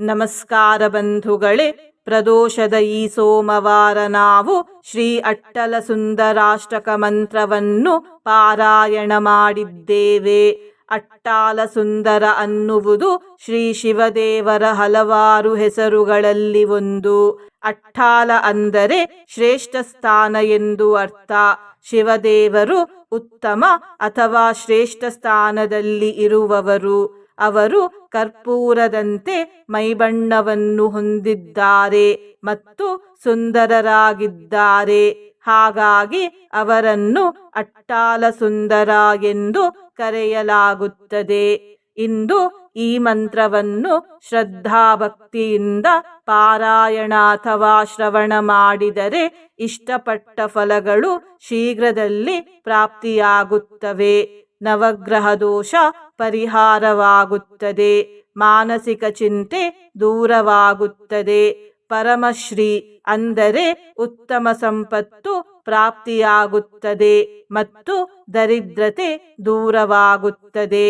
ನಮಸ್ಕಾರ ಬಂಧುಗಳೇ, ಪ್ರದೋಷದ ಈ ಸೋಮವಾರ ನಾವು ಶ್ರೀ ಅಟ್ಟಲ ಸುಂದರಾಷ್ಟಕ ಮಂತ್ರವನ್ನು ಪಾರಾಯಣ ಮಾಡಿದ್ದೇವೆ. ಅಟ್ಟಾಲ ಸುಂದರ ಅನ್ನುವುದು ಶ್ರೀ ಶಿವದೇವರ ಹಲವಾರು ಹೆಸರುಗಳಲ್ಲಿ ಒಂದು. ಅಟ್ಟಾಲ ಅಂದರೆ ಶ್ರೇಷ್ಠ ಸ್ಥಾನ ಎಂದು ಅರ್ಥ. ಶಿವದೇವರು ಉತ್ತಮ ಅಥವಾ ಶ್ರೇಷ್ಠ ಸ್ಥಾನದಲ್ಲಿ ಇರುವವರು. ಅವರು ಕರ್ಪೂರದಂತೆ ಮೈಬಣ್ಣವನ್ನು ಹೊಂದಿದ್ದಾರೆ ಮತ್ತು ಸುಂದರರಾಗಿದ್ದಾರೆ. ಹಾಗಾಗಿ ಅವರನ್ನು ಅಟ್ಟಾಲ ಸುಂದರ ಎಂದು ಕರೆಯಲಾಗುತ್ತದೆ. ಇಂದು ಈ ಮಂತ್ರವನ್ನು ಶ್ರದ್ಧಾಭಕ್ತಿಯಿಂದ ಪಾರಾಯಣ ಅಥವಾ ಶ್ರವಣ ಮಾಡಿದರೆ ಇಷ್ಟಪಟ್ಟ ಫಲಗಳು ಶೀಘ್ರದಲ್ಲಿ ಪ್ರಾಪ್ತಿಯಾಗುತ್ತವೆ. ನವಗ್ರಹ ದೋಷ ಪರಿಹಾರವಾಗುತ್ತದೆ. ಮಾನಸಿಕ ಚಿಂತೆ ದೂರವಾಗುತ್ತದೆ. ಪರಮಶ್ರೀ ಅಂದರೆ ಉತ್ತಮ ಸಂಪತ್ತು ಪ್ರಾಪ್ತಿಯಾಗುತ್ತದೆ ಮತ್ತು ದರಿದ್ರತೆ ದೂರವಾಗುತ್ತದೆ.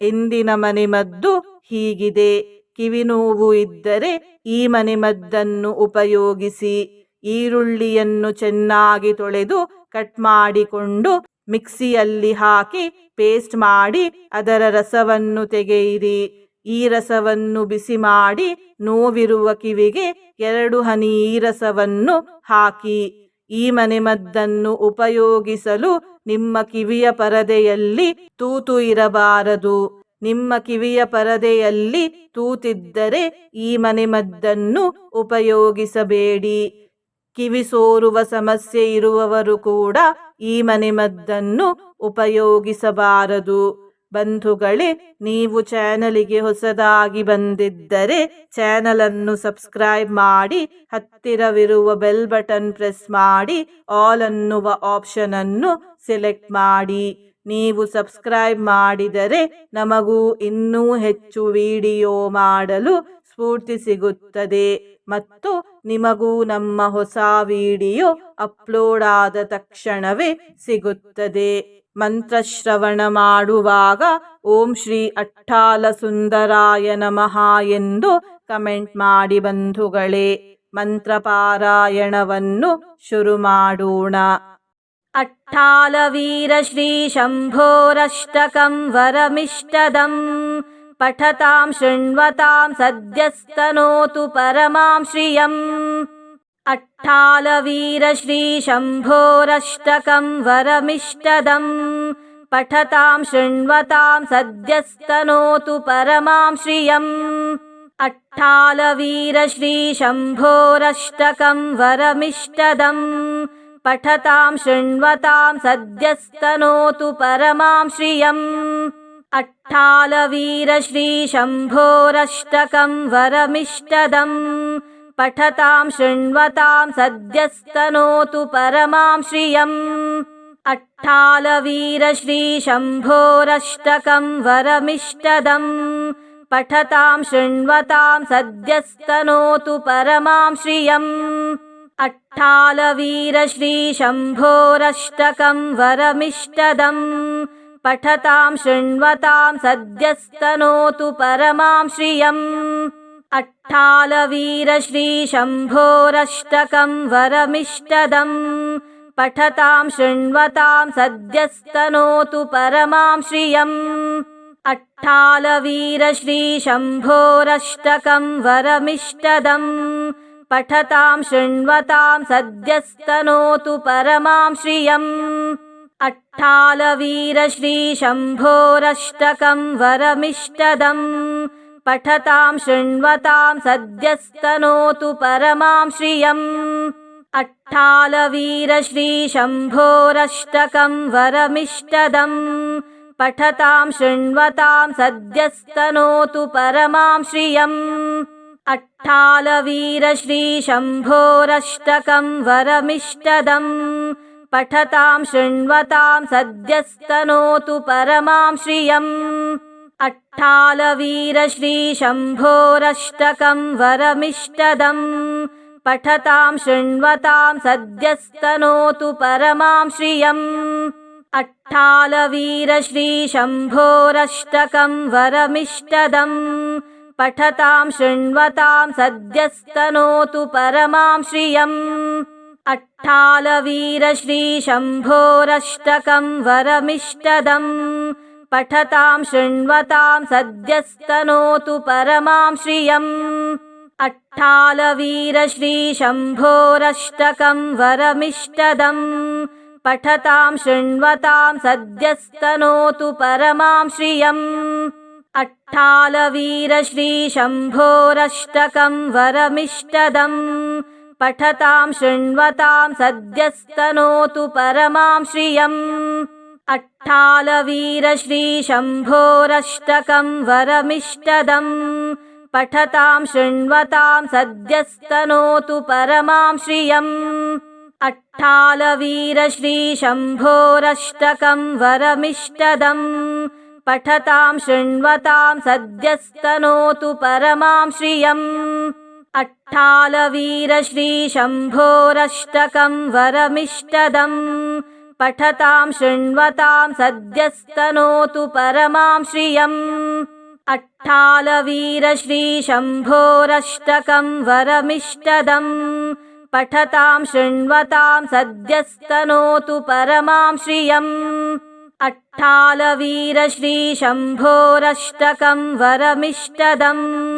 ಇಂದಿನ ಮನೆಮದ್ದು ಹೀಗಿದೆ. ಕಿವಿನೋವು ಇದ್ದರೆ ಈ ಮನೆಮದ್ದನ್ನು ಉಪಯೋಗಿಸಿ. ಈರುಳ್ಳಿಯನ್ನು ಚೆನ್ನಾಗಿ ತೊಳೆದು ಕಟ್ ಮಾಡಿಕೊಂಡು ಮಿಕ್ಸಿಯಲ್ಲಿ ಹಾಕಿ ಪೇಸ್ಟ್ ಮಾಡಿ ಅದರ ರಸವನ್ನು ತೆಗೆಯಿರಿ. ಈ ರಸವನ್ನು ಬಿಸಿ ಮಾಡಿ ನೋವಿರುವ ಕಿವಿಗೆ ಎರಡು ಹನಿ ಈ ರಸವನ್ನು ಹಾಕಿ. ಈ ಮನೆಮದ್ದನ್ನು ಉಪಯೋಗಿಸಲು ನಿಮ್ಮ ಕಿವಿಯ ಪರದೆಯಲ್ಲಿ ತೂತು ಇರಬಾರದು. ನಿಮ್ಮ ಕಿವಿಯ ಪರದೆಯಲ್ಲಿ ತೂತಿದ್ದರೆ ಈ ಮನೆಮದ್ದನ್ನು ಉಪಯೋಗಿಸಬೇಡಿ. ಕಿವಿ ಸೋರುವ ಸಮಸ್ಯೆ ಇರುವವರು ಕೂಡ ಈ ಮನೆಮದ್ದನ್ನು ಉಪಯೋಗಿಸಬಾರದು. ಬಂಧುಗಳೇ, ನೀವು ಚಾನಲಿಗೆ ಹೊಸದಾಗಿ ಬಂದಿದ್ದರೆ ಚಾನಲನ್ನು ಸಬ್ಸ್ಕ್ರೈಬ್ ಮಾಡಿ, ಹತ್ತಿರವಿರುವ ಬೆಲ್ ಬಟನ್ ಪ್ರೆಸ್ ಮಾಡಿ, ಆಲ್ ಅನ್ನುವ ಆಪ್ಷನ್ ಅನ್ನು ಸೆಲೆಕ್ಟ್ ಮಾಡಿ. ನೀವು ಸಬ್ಸ್ಕ್ರೈಬ್ ಮಾಡಿದರೆ ನಮಗೂ ಇನ್ನೂ ಹೆಚ್ಚು ವಿಡಿಯೋ ಮಾಡಲು ಸ್ಫೂರ್ತಿ ಸಿಗುತ್ತದೆ. ಮತ್ತು ನಿಮಗೂ ನಮ್ಮ ಹೊಸ ವಿಡಿಯೋ ಅಪ್ಲೋಡ್ ಆದ ತಕ್ಷಣವೇ ಸಿಗುತ್ತದೆ. ಮಂತ್ರಶ್ರವಣ ಮಾಡುವಾಗ ಓಂ ಶ್ರೀ ಅಟ್ಟಾಲ ಸುಂದರಾಯ ನಮಃ ಎಂದು ಕಮೆಂಟ್ ಮಾಡಿ ಬಂಧುಗಳೇ, ಮಂತ್ರಪಾರಾಯಣವನ್ನು ಶುರು ಮಾಡೋಣ. ಅಟ್ಟಾಲವೀರ ಶ್ರೀ ಶಂಭೋರಷ್ಟಕಂ ವರಮಿಷ್ಟದಂ. पठतां शृण्वतां सद्यस्तनोतु परमां श्रियम्। श्रीशम्भोरष्टकं वरमिष्टदम्। पठतां शृण्वतां सद्यस्तनोतु परमां श्रियम्। श्रीशम्भोरष्टकं वरमिष्टदम्। पठतां शृण्वतां सद्यस्तनोतु परमां श्रियम् श्रीशम्भोरष्टकं वरमिष्टदम्। पठतां शृण्वतां सद्यस्तनोतु परमां श्रियम्। श्रीशम्भोरष्टकं वरमिष्टदम्। पठतां शृण्वतां सद्यस्तनोतु परमां श्रियम्। अट्ठालवीर श्रीशम्भोरष्टकं वरमिष्टदम् पठतां शृण्वतां सद्यस्तनोतु परमां श्रियम्। श्रीशम्भोरष्टकं वरमिष्टदम्। पठतां शृण्वतां सद्यस्तनोतु परमां श्रियम्। श्रीशम्भोरष्टकं वरमिष्टदम्। पठतां शृण्वतां सद्यस्तनोतु परमां श्रियम् अट्ठालवीर श्रीशम्भोरष्टकं वरमिष्टदम् पठतां शृण्वतां सद्यस्तनोतु परमां श्रियम्। अट्ठालवीर श्रीशम्भोरष्टकं वरमिष्टदम् पठतां शृण्वतां सद्यस्तनोतु परमां श्रियम्। अट्ठालवीर श्रीशम्भोरष्टकं वरमिष्टदम् पठतां शृण्वतां सद्यस्तनोतु परमां श्रियम्। श्रीशम्भोरष्टकं वरमिष्टदम्। पठतां शृण्वतां सद्यस्तनोतु परमां श्रियम्। अट्ठालवीरश्रीशम्भोरष्टकं वरमिष्टदम्। पठतां शृण्वतां सद्यस्तनोतु परमां श्रियम् अट्ठालवीरश्रीशम्भोरष्टकं वरमिष्टदम् पठतां शृण्वतां सद्यस्तनोतु परमां श्रियम्। अट्ठालवीरश्रीशम्भोरष्टकं वरमिष्टदम् पठतां शृण्वतां सद्यस्तनोतु परमां श्रियम्। अट्ठालवीरश्रीशम्भोरष्टकं वरमिष्टदम् पठतां शृण्वतां सद्यस्तनोतु परमां श्रियम्। अट्ठालवीरश्रीशम्भोरष्टकं वरमिष्टदम्। पठतां शृण्वतां सद्यस्तनोतु परमां श्रियम्। अट्ठालवीरश्रीशम्भोरष्टकं वरमिष्टदम्। पठतां शृण्वतां सद्यस्तनोतु परमां श्रियम् अट्ठालवीरश्रीशम्भोरष्टकं वरमिष्टदम्। पठतां शृण्वतां सद्यस्तनोतु परमां श्रियम्। अट्ठालवीरश्रीशम्भोरष्टकं वरमिष्टदम्। पठतां शृण्वतां सद्यस्तनोतु परमां श्रियम्। अट्ठालवीरश्रीशम्भोरष्टकं वरमिष्टदम्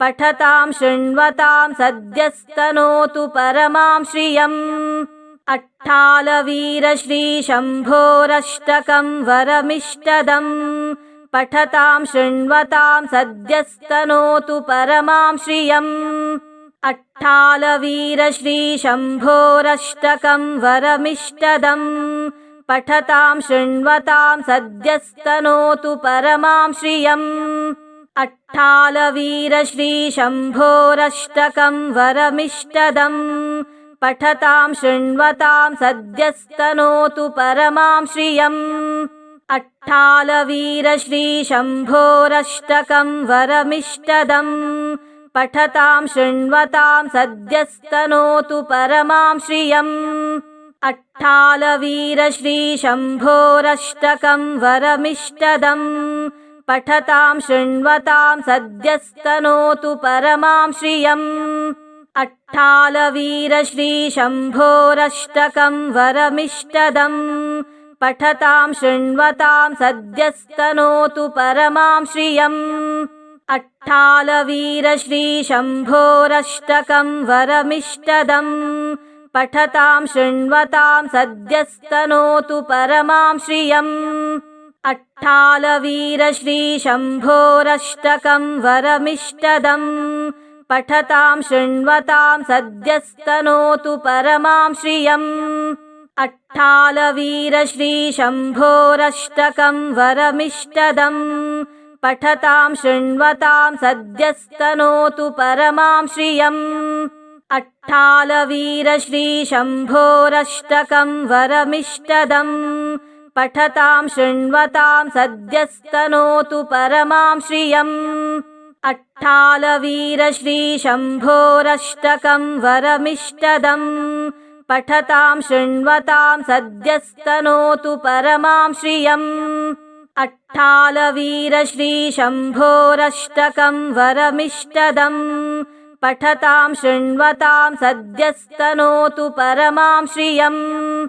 पठतां शृण्वतां सद्यस्तनोतु परमां श्रियम्। अट्ठालवीरश्रीशम्भोरष्टकं वरमिष्टदम्। पठतां शृण्वतां सद्यस्तनोतु परमां श्रियम्। अट्ठालवीरश्रीशम्भोरष्टकं वरमिष्टदम्। पठतां शृण्वतां सद्यस्तनोतु परमां श्रियम् अट्ठालवीरश्रीशम्भोरष्टकं वरमिष्टदम्। पठतां शृण्वतां सद्यस्तनोतु परमां श्रियम्। अट्ठालवीरश्रीशम्भोरष्टकं वरमिष्टदम्। पठतां शृण्वतां सद्यस्तनोतु परमां श्रियम्। अट्ठालवीरश्रीशम्भोरष्टकं वरमिष्टदम् पठतां शृण्वतां सद्यस्तनोतु परमां श्रियम्। अट्ठालवीरश्रीशम्भोरष्टकं वरमिष्टदम्। पठतां शृण्वतां सद्यस्तनोतु परमां श्रियम्। अट्ठालवीरश्रीशम्भोरष्टकं वरमिष्टदम्। पठतां शृण्वतां सद्यस्तनोतु परमां श्रियम् अट्ठालवीरश्रीशम्भोरष्टकं वरमिष्टदम् पठतां शृण्वतां सद्यस्तनोतु परमां श्रियम्। अट्ठालवीरश्रीशम्भोरष्टकं वरमिष्टदम् पठतां शृण्वतां सद्यस्तनोतु परमां श्रियम्। अट्ठालवीरश्रीशम्भोरष्टकं वरमिष्टदम् पठतां शृण्वतां सद्यस्तनोतु परमां श्रियम्। अट्ठालवीरश्रीशम्भोरष्टकं वरमिष्टदम्। पठतां शृण्वतां सद्यस्तनोतु परमां श्रियम्। अट्ठालवीरश्रीशम्भोरष्टकं वरमिष्टदम्। पठतां शृण्वतां सद्यस्तनोतु परमां श्रियम्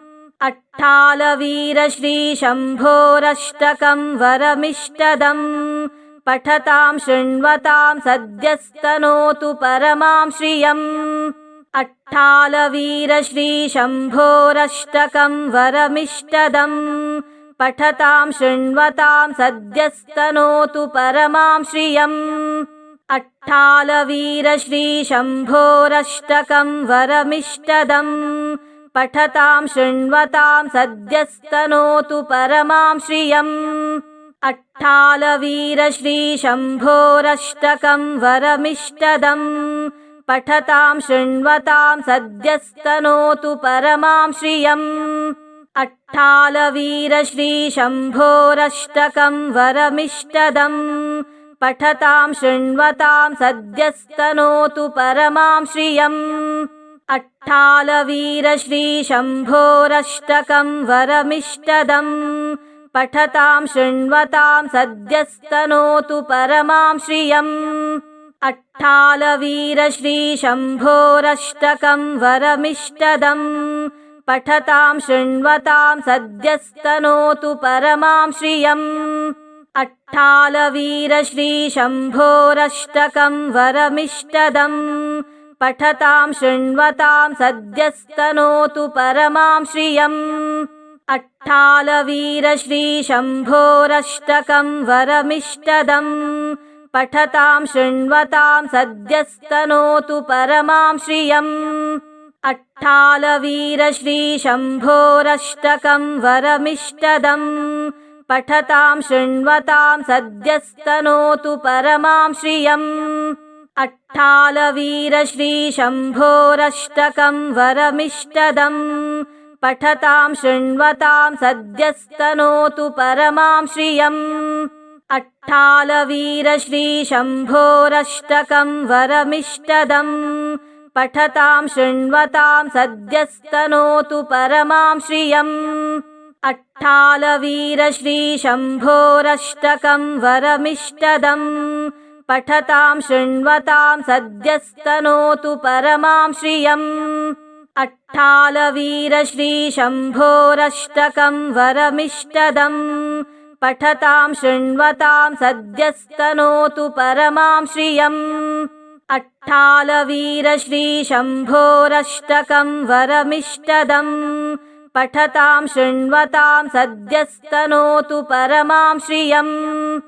अट्ठालवीरश्रीशम्भोरष्टकं वरमिष्टदम् पठतां शृण्वतां सद्यस्तनोतु परमां श्रियम्। अट्ठालवीरश्रीशम्भोरष्टकं वरमिष्टदम् पठतां शृण्वतां सद्यस्तनोतु परमां श्रियम्। अट्ठालवीरश्रीशम्भोरष्टकं वरमिष्टदम् पठतां शृण्वतां सद्यस्तनोतु परमां श्रियम्। अट्ठालवीरश्रीशम्भोरष्टकं वरमिष्टदम्। पठतां शृण्वतां सद्यस्तनोतु परमां श्रियम्। अट्ठालवीरश्रीशम्भोरष्टकं वरमिष्टदम्। पठतां शृण्वतां सद्यस्तनोतु परमां श्रियम् अट्ठालवीरश्रीशम्भोरष्टकं वरमिष्टदम् पठतां शृण्वतां सद्यस्तनोतु परमां श्रियम्। अट्ठालवीरश्रीशम्भोरष्टकं वरमिष्टदम् पठतां शृण्वतां सद्यस्तनोतु परमां श्रियम्। अट्ठालवीरश्रीशम्भोरष्टकं वरमिष्टदम् पठतां शृण्वतां सद्यस्तनोतु परमां श्रियम्। अट्ठालवीरश्रीशम्भोरष्टकं वरमिष्टदम्। पठतां शृण्वतां सद्यस्तनोतु परमां श्रियम्। अट्ठालवीरश्रीशम्भोरष्टकं वरमिष्टदम्। पठतां शृण्वतां सद्यस्तनोतु परमां श्रियम् अट्ठालवीरश्रीशम्भोरष्टकं वरमिष्टदम्। पठतां शृण्वतां सद्यस्तनोतु परमां श्रियम्। अट्ठालवीरश्रीशम्भोरष्टकं वरमिष्टदम्। पठतां शृण्वतां सद्यस्तनोतु परमां श्रियम्। अट्टालवीरश्रीशम्भोरष्टकं वरमिष्टदम् पठतां शृण्वतां सद्यस्तनोतु परमां श्रियम्। अट्टालवीरश्रीशम्भोरष्टकं वरमिष्टदम्। पठतां शृण्वतां सद्यस्तनोतु परमां श्रियम्। अट्टालवीरश्रीशम्भोरष्टकं वरमिष्टदम्। पठतां शृण्वतां सद्यस्तनोतु परमां श्रियम्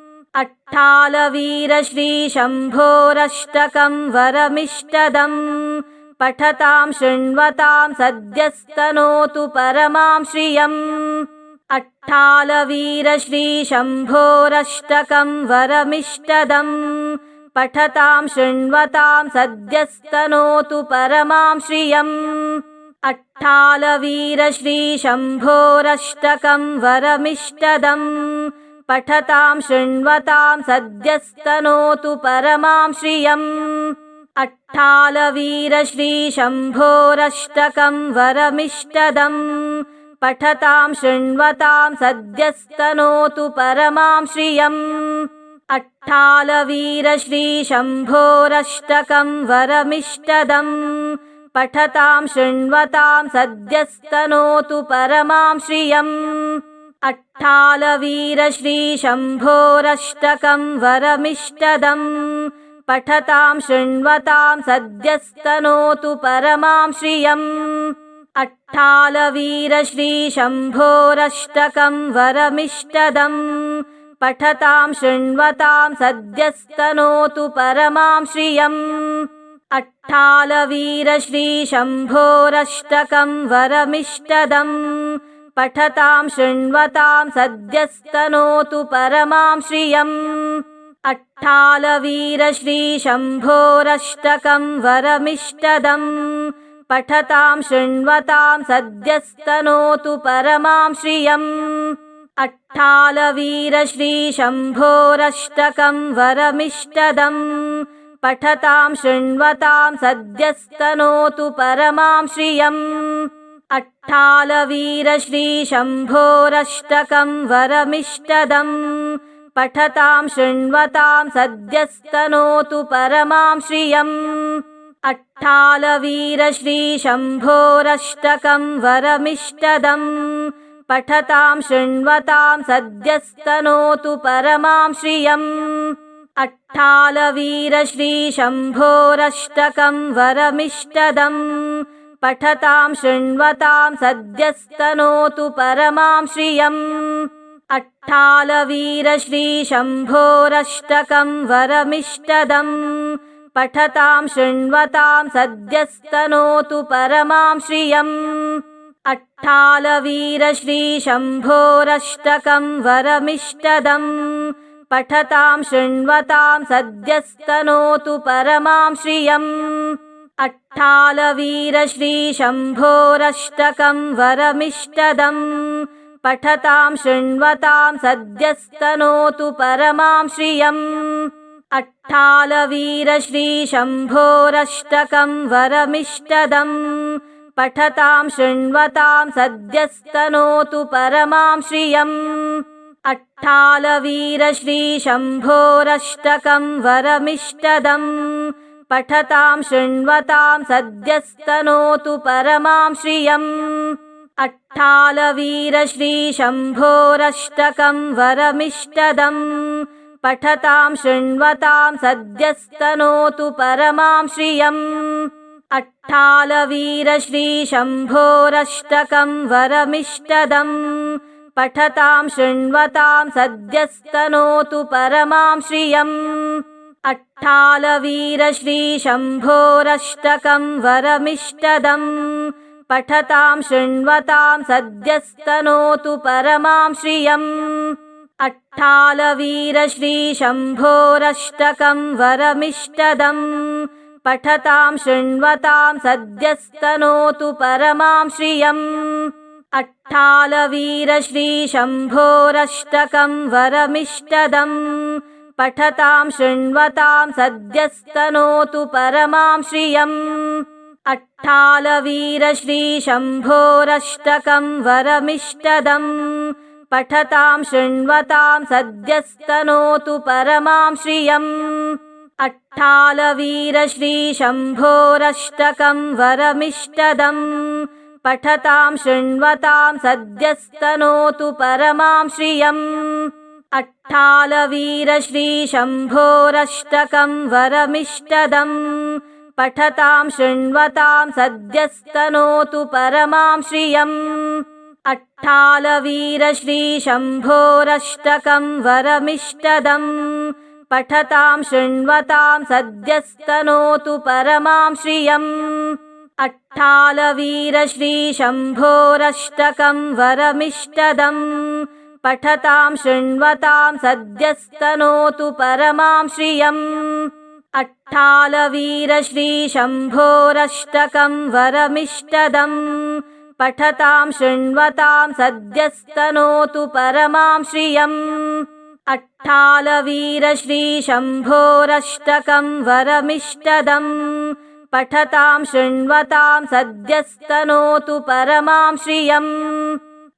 अट्टालवीरश्रीशम्भोरष्टकं वरमिष्टदम् पठतां शृण्वतां सद्यस्तनोतु परमां श्रियम्। अट्टालवीरश्रीशम्भोरष्टकं वरमिष्टदम् पठतां शृण्वतां सद्यस्तनोतु परमां श्रियम्। अट्टालवीरश्रीशम्भोरष्टकं वरमिष्टदम् पठतां शृण्वतां सद्यस्तनोतु परमां श्रियम्। अट्टालवीरश्रीशम्भोरष्टकं वरमिष्टदम्। पठतां शृण्वतां सद्यस्तनोतु परमां श्रियम्। अट्टालवीरश्रीशम्भोरष्टकं वरमिष्टदम्। पठतां शृण्वतां सद्यस्तनोतु परमां श्रियम् अट्टालवीरश्रीशम्भोरष्टकं वरमिष्टदम् पठतां शृण्वतां सद्यस्तनोतु परमां श्रियम्। अट्टालवीरश्रीशम्भोरष्टकं वरमिष्टदम् पठतां शृण्वतां सद्यस्तनोतु परमां श्रियम्। अट्टालवीरश्रीशम्भोरष्टकं वरमिष्टदम् पठतां शृण्वतां सद्यस्तनोतु परमां श्रियम्। अट्टालवीरश्रीशम्भोरष्टकं वरमिष्टदम्। पठतां शृण्वतां सद्यस्तनोतु परमां श्रियम्। अट्टालवीरश्रीशम्भोरष्टकं वरमिष्टदम्। पठतां शृण्वतां सद्यस्तनोतु परमां श्रियम् अट्टालवीरश्रीशम्भोरष्टकं वरमिष्टदम्। पठतां शृण्वतां सद्यस्तनोतु परमां श्रियम्। अट्टालवीरश्रीशम्भोरष्टकं वरमिष्टदम्। पठतां शृण्वतां सद्यस्तनोतु परमां श्रियम्। अट्टालवीरश्रीशम्भोरष्टकं वरमिष्टदम् पठतां शृण्वतां सद्यस्तनोतु परमां श्रियम्। अट्टालवीरश्रीशम्भोरष्टकं वरमिष्टदम्। पठतां शृण्वतां सद्यस्तनोतु परमां श्रियम्। अट्टालवीरश्रीशम्भोरष्टकं वरमिष्टदम्। पठतां शृण्वतां सद्यस्तनोतु परमां श्रियम् अट्टालवीरश्रीशम्भोरष्टकं वरमिष्टदम् पठतां शृण्वतां सद्यस्तनोतु परमां श्रियम्। अट्टालवीरश्रीशम्भोरष्टकं वरमिष्टदम् पठतां शृण्वतां सद्यस्तनोतु परमां श्रियम्। अट्टालवीरश्रीशम्भोरष्टकं वरमिष्टदम् पठतां शृण्वतां सद्यस्तनोतु परमां श्रियम्। अट्टालवीरश्रीशम्भोरष्टकं वरमिष्टदम्। पठतां शृण्वतां सद्यस्तनोतु परमां श्रियम्। अट्टालवीरश्रीशम्भोरष्टकं वरमिष्टदम्। पठतां शृण्वतां सद्यस्तनोतु परमां श्रियम् अट्टालवीरश्रीशम्भोरष्टकं वरमिष्टदम् पठतां शृण्वतां सद्यस्तनोतु परमां श्रियम्। अट्टालवीरश्रीशम्भोरष्टकं वरमिष्टदम् पठतां शृण्वतां सद्यस्तनोतु परमां श्रियम्। अट्टालवीरश्रीशम्भोरष्टकं वरमिष्टदम् पठतां शृण्वतां सद्यस्तनोतु परमां श्रियम्। अट्ठालवीरश्रीशम्भोरष्टकं वरमिष्टदम्। पठतां शृण्वतां सद्यस्तनोतु परमां श्रियम्। अट्ठालवीरश्रीशम्भोरष्टकं वरमिष्टदम्। पठतां शृण्वतां सद्यस्तनोतु परमां श्रियम् अट्ठालवीरश्रीशम्भोरष्टकं वरमिष्टदम्। पठतां शृण्वतां सद्यस्तनोतु परमां श्रियम्। अट्ठालवीरश्रीशम्भोरष्टकं वरमिष्टदम्। पठतां शृण्वतां सद्यस्तनोतु परमां श्रियम्। अट्ठालवीरश्रीशम्भोरष्टकं वरमिष्टदम् पठतां शृण्वतां सद्यस्तनोतु परमां श्रियम्। अट्ठालवीरश्रीशम्भोरष्टकं वरमिष्टदम्। पठतां शृण्वतां सद्यस्तनोतु परमां श्रियम्। अट्ठालवीरश्रीशम्भोरष्टकं वरमिष्टदम्। पठतां शृण्वतां सद्यस्तनोतु परमां श्रियम्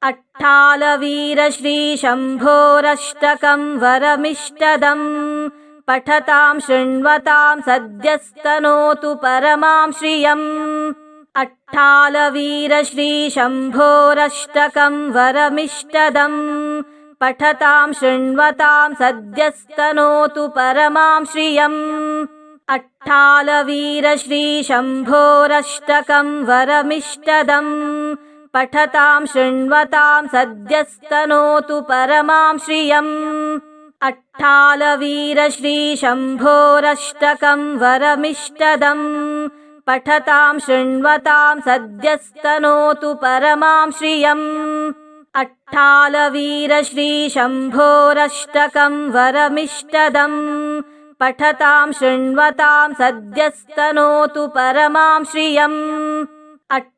अट्ठालवीरश्रीशम्भोरष्टकं वरमिष्टदम्। पठतां शृण्वतां सद्यस्तनोतु परमां श्रियम्। अट्ठालवीरश्रीशम्भोरष्टकं वरमिष्टदम्। पठतां शृण्वतां सद्यस्तनोतु परमां श्रियम्। अट्ठालवीरश्रीशम्भोरष्टकं वरमिष्टदम् पठतां शृण्वतां सद्यस्तनोतु परमां श्रियम्। अट्ठालवीरश्रीशम्भोरष्टकं वरमिष्टदम्। पठतां शृण्वतां सद्यस्तनोतु परमां श्रियम्। अट्ठालवीरश्रीशम्भोरष्टकं वरमिष्टदम्। पठतां शृण्वतां सद्यस्तनोतु परमां श्रियम्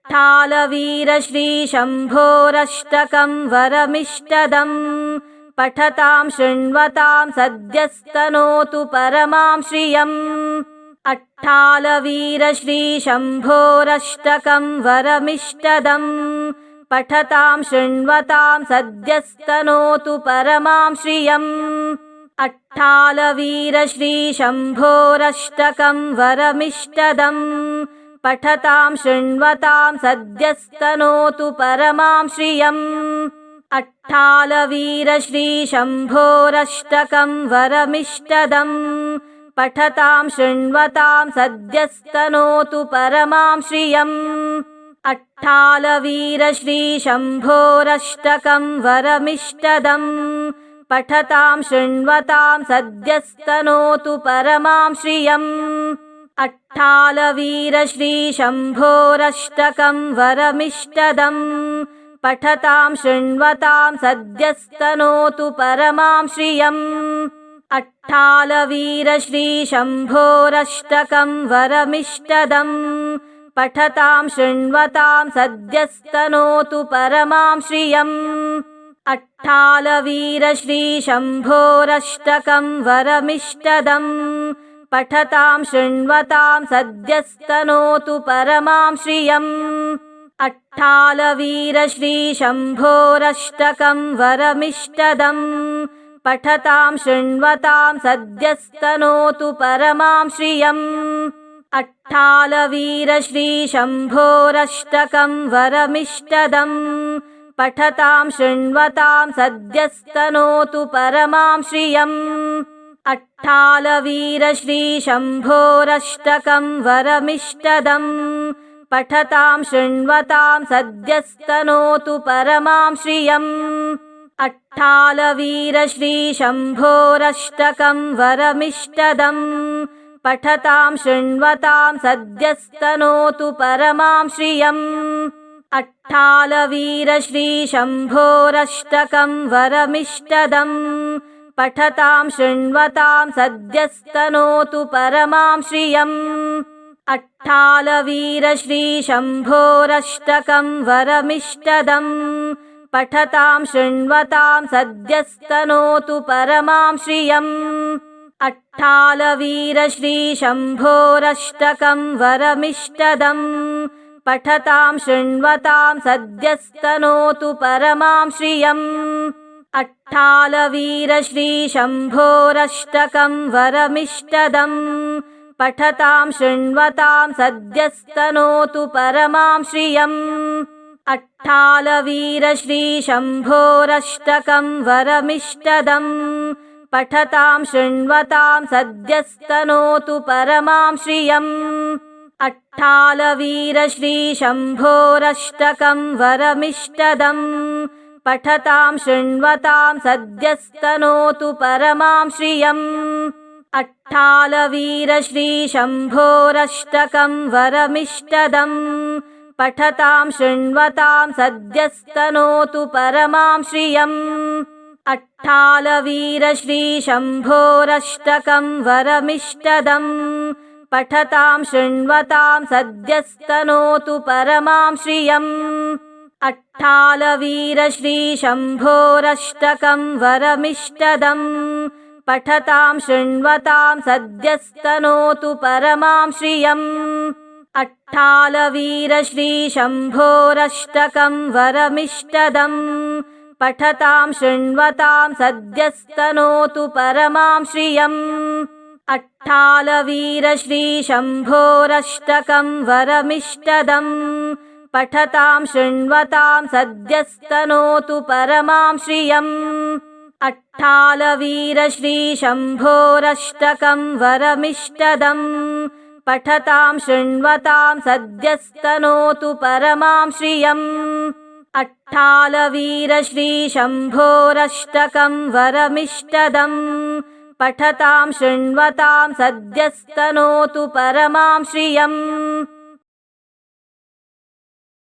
अट्ठालवीरश्रीशम्भोरष्टकं वरमिष्टदम् पठतां शृण्वतां सद्यस्तनोतु परमां श्रियम्। अट्ठालवीरश्रीशम्भोरष्टकं वरमिष्टदम् पठतां शृण्वतां सद्यस्तनोतु परमां श्रियम्। अट्ठालवीरश्रीशम्भोरष्टकं वरमिष्टदम् पठतां शृण्वतां सद्यस्तनोतु परमां श्रियम्। अट्ठालवीरश्रीशम्भोरष्टकं वरमिष्टदम्। पठतां शृण्वतां सद्यस्तनोतु परमां श्रियम्। अट्ठालवीरश्रीशम्भोरष्टकं वरमिष्टदम्। पठतां शृण्वतां सद्यस्तनोतु परमां श्रियम् अट्ठालवीरश्रीशम्भोरष्टकं वरमिष्टदम् पठतां शृण्वतां सद्यस्तनोतु परमां श्रियम्। अट्ठालवीरश्रीशम्भोरष्टकं वरमिष्टदम् पठतां शृण्वतां सद्यस्तनोतु परमां श्रियम्। अट्टालवीरश्रीशम्भोरष्टकं वरमिष्टदम् पठतां शृण्वतां सद्यस्तनोतु परमां श्रियम्। अट्टालवीरश्रीशम्भोरष्टकं वरमिष्टदम्। पठतां शृण्वतां सद्यस्तनोतु परमां श्रियम्। अट्टालवीरश्रीशम्भोरष्टकं वरमिष्टदम्। पठतां शृण्वतां सद्यस्तनोतु परमां श्रियम् अट्टालवीरश्रीशम्भोरष्टकं वरमिष्टदम् पठतां शृण्वतां सद्यस्तनोतु परमां श्रियम्। अट्टालवीरश्रीशम्भोरष्टकं वरमिष्टदम् पठतां शृण्वतां सद्यस्तनोतु परमां श्रियम्। अट्टालवीरश्रीशम्भोरष्टकं वरमिष्टदम् पठतां शृण्वतां सद्यस्तनोतु परमां श्रियम्। अट्टालवीरश्रीशम्भोरष्टकं वरमिष्टदम्। पठतां शृण्वतां सद्यस्तनोतु परमां श्रियम्। अट्टालवीरश्रीशम्भोरष्टकं वरमिष्टदम्। पठतां शृण्वतां सद्यस्तनोतु परमां श्रियम् अट्टालवीरश्रीशम्भोरष्टकं वरमिष्टदम्। पठतां शृण्वतां सद्यस्तनोतु परमां श्रियम्। अट्टालवीरश्रीशम्भोरष्टकं वरमिष्टदम्। पठतां शृण्वतां सद्यस्तनोतु परमां श्रियम्। अट्टालवीरश्रीशम्भोरष्टकं वरमिष्टदम् पठतां शृण्वतां सद्यस्तनोतु परमां श्रियम्। अट्टालवीरश्रीशम्भोरष्टकं वरमिष्टदम्। पठतां शृण्वतां सद्यस्तनोतु परमां श्रियम्। अट्टालवीरश्रीशम्भोरष्टकं वरमिष्टदम्। पठतां शृण्वतां सद्यस्तनोतु परमां श्रियम् अट्टालवीरश्रीशम्भोरष्टकं वरमिष्टदम् पठतां शृण्वतां सद्यस्तनोतु परमां श्रियम्। अट्टालवीरश्रीशम्भोरष्टकं वरमिष्टदम् पठतां शृण्वतां सद्यस्तनोतु परमां श्रियम्। अट्टालवीरश्रीशम्भोरष्टकं वरमिष्टदम् पठतां शृण्वतां सद्यस्तनोतु परमां श्रियम्। अट्टालवीरश्रीशम्भोरष्टकं वरमिष्टदम्। पठतां शृण्वतां सद्यस्तनोतु परमां श्रियम्। अट्टालवीरश्रीशम्भोरष्टकं वरमिष्टदम्। पठतां शृण्वतां सद्यस्तनोतु परमां श्रियम्